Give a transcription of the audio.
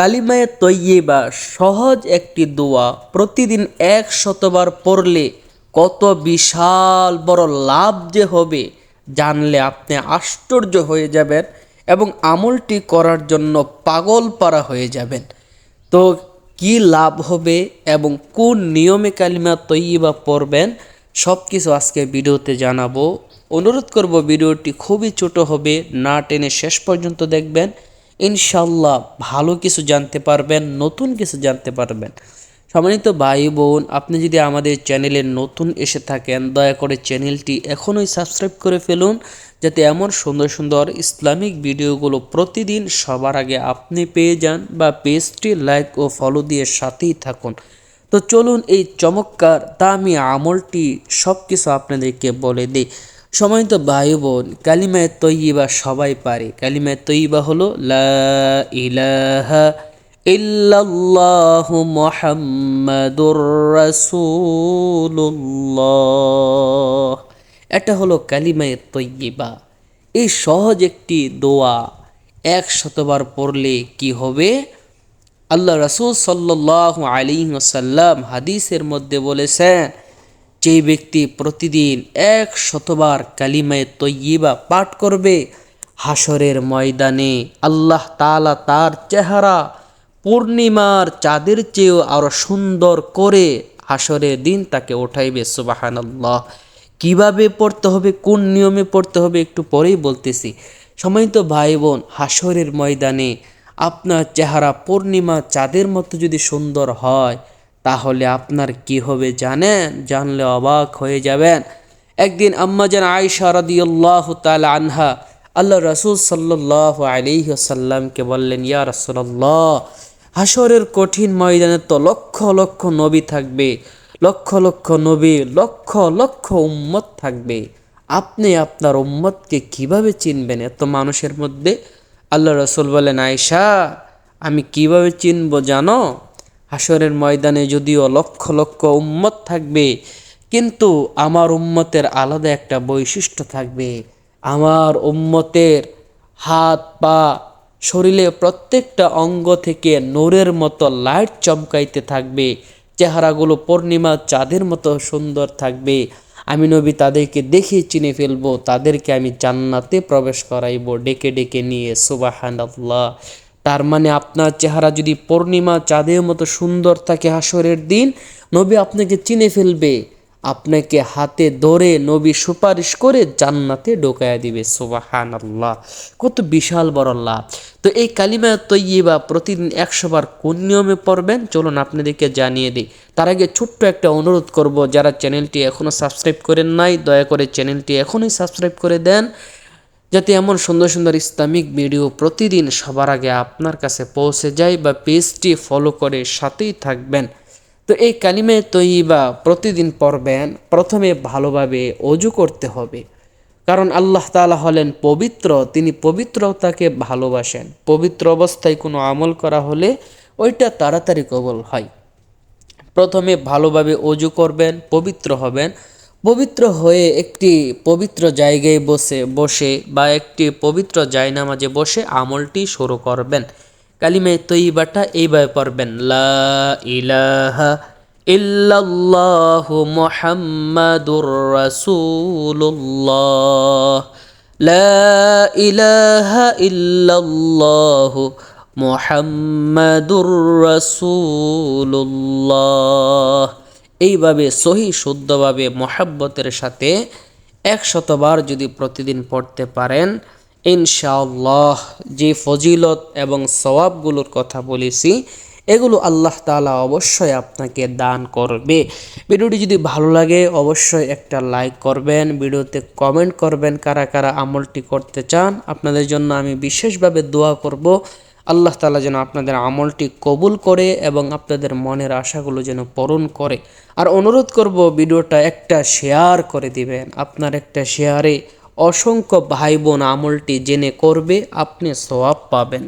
কালিমায়ে তৈয়বা সহজ একটি দোয়া প্রতিদিন এক শতবার পড়লে কত বিশাল বড় লাভ যে হবে জানলে আপনি আশ্চর্য হয়ে যাবেন এবং আমলটি করার জন্য পাগল পারা হয়ে যাবেন। তো কি লাভ হবে এবং কোন নিয়মে কালিমা তৈয়বা পড়বেন সব কিছু আজকে ভিডিওতে জানাব। অনুরোধ করব ভিডিওটি খুবই ছোট হবে, না টেনে শেষ পর্যন্ত দেখবেন। ইনশাল্লাহ ভালো কিছু জানতে পারবেন, নতুন কিছু জানতে পারবেন। সম্মানিত ভাই বোন, আপনি যদি আমাদের চ্যানেলে নতুন এসে থাকেন, দয়া করে চ্যানেলটি এখনই সাবস্ক্রাইব করে ফেলুন, যাতে এমন সুন্দর সুন্দর ইসলামিক ভিডিওগুলো প্রতিদিন সবার আগে আপনি পেয়ে যান বা পেজটি লাইক ও ফলো দিয়ে সাথেই থাকুন। তো চলুন এই চমৎকার দামি আমলটি সব কিছু আপনাদেরকে বলে দিই। সময়ত ভাই বোন কালিমায় তৈবা সবাই পারে। কালিমায় তৈবা হলো ইলাহা এটা হলো কালিমায় তৈবা এই সহজ একটি দোয়া, এক শতবার পড়লে কি হবে? আল্লাহ রসুল সাল্লাহ আলী ওসাল্লাম হাদিসের মধ্যে বলেছেন যে ব্যক্তি প্রতিদিন এক শতবার কালিমায় তৈয়বা পাঠ করবে হাসরের ময়দানে আল্লাহ তালা তার চেহারা পূর্ণিমার চাঁদের চেয়েও আরও সুন্দর করে হাসরের দিন তাকে ওঠাইবে সুবাহান আল্লাহ কীভাবে পড়তে হবে, কোন নিয়মে পড়তে হবে একটু পরেই বলতেছি। সময়ত ভাই বোন হাসরের ময়দানে আপনার চেহারা পূর্ণিমা চাঁদের মতো যদি সুন্দর হয় তাহলে আপনার কি হবে জানেন? জানলে অবাক হয়ে যাবেন। একদিন আম্মাজান আয়সা রাদিয়াল্লাহ তাআলা আনহা আল্লাহ রসুল সাল্লাহ আলিহাসাল্লামকে বললেন, ইয়া রসুল্লাহ হাসরের কঠিন ময়দানে তো লক্ষ লক্ষ নবী থাকবে, লক্ষ লক্ষ নবী, লক্ষ লক্ষ উম্মত থাকবে। আপনি আপনার উম্মতকে কীভাবে চিনবেন এত মানুষের মধ্যে? আল্লাহ রসুল বলেন আয়সা আমি কীভাবে চিনব জানো? হাসরের ময়দানে যদিও লক্ষ লক্ষ উম্মত থাকবে, কিন্তু আমার উম্মতের আলাদা একটা বৈশিষ্ট্য থাকবে। আমার উম্মতের হাত, পা, শরীরে প্রত্যেকটা অঙ্গ থেকে নোরের মতো লাইট চমকাইতে থাকবে। চেহারাগুলো পূর্ণিমা চাঁদের মতো সুন্দর থাকবে। আমি নবী তাদেরকে দেখে চিনে ফেলব, তাদেরকে আমি জান্নাতে প্রবেশ করাইব, ডেকে ডেকে নিয়ে সুবাহান আল্লাহ তার মানে আপনার চেহারা যদি পূর্ণিমা চাঁদের মতো সুন্দর থাকে হাসরের দিন, নবী আপনাকে চিনে ফেলবে। আপনাকে হাতে ধরে নবী সুপারিশ করে জান্নাতে ঢোকায়া দিবে। সুবাহান আল্লাহ কত বিশাল বড় লাভ তো এই কালিমা তৈবা প্রতিদিন একশোবার কোন নিয়মে পড়বেন? চলুন আপনাদেরকে জানিয়ে দিই। তার আগে ছোট্ট একটা অনুরোধ করব, যারা চ্যানেলটি এখনও সাবস্ক্রাইব করেন নাই, দয়া করে চ্যানেলটি এখনই সাবস্ক্রাইব করে দেন। যাতে এমন সুন্দর সুন্দর ইসলামিক ভিডিও প্রতিদিন সবার আগে আপনার কাছে পৌঁছে যায় বা পেজটি ফলো করে সাথেই থাকবেন। তো এই কালিমে তৈবা প্রতিদিন পড়বেন, প্রথমে ভালোভাবে অজু করতে হবে। কারণ আল্লাহ তালা হলেন পবিত্র, তিনি পবিত্রতাকে ভালোবাসেন। পবিত্র অবস্থায় কোনো আমল করা হলে ওইটা তাড়াতাড়ি কবল হয়। প্রথমে ভালোভাবে অজু করবেন, পবিত্র হবেন। পবিত্র হয়ে একটি পবিত্র জায়গায় বসে বসে বা একটি পবিত্র জায়নামাজে বসে আমলটি শুরু করবেন। কালিমে তৈবাটা এইভাবে পড়বেন, লা ইলাহা লা ইলাহা এইভাবে সহি শুদ্ধভাবে মহাব্বতের সাথে একশতবার যদি প্রতিদিন পড়তে পারেন, ইনশাআল্লাহ যে ফজিলত এবং সওয়াবগুলোর কথা বলেছি, এগুলো আল্লাহ তালা অবশ্যই আপনাকে দান করবে। ভিডিওটি যদি ভালো লাগে, অবশ্যই একটা লাইক করবেন, ভিডিওতে কমেন্ট করবেন কারা কারা আমলটি করতে চান। আপনাদের জন্য আমি বিশেষভাবে দোয়া করব। আল্লাহ তালা যেন আপনাদের আমলটি কবুল করে এবং আপনাদের মনের আশাগুলো যেন পূরণ করে। আর অনুরোধ করব, ভিডিওটা একটা শেয়ার করে দিবেন। আপনার একটা শেয়ারে অসংখ্য ভাই বোন আমলটি জেনে করবে, আপনি সোয়াব পাবেন।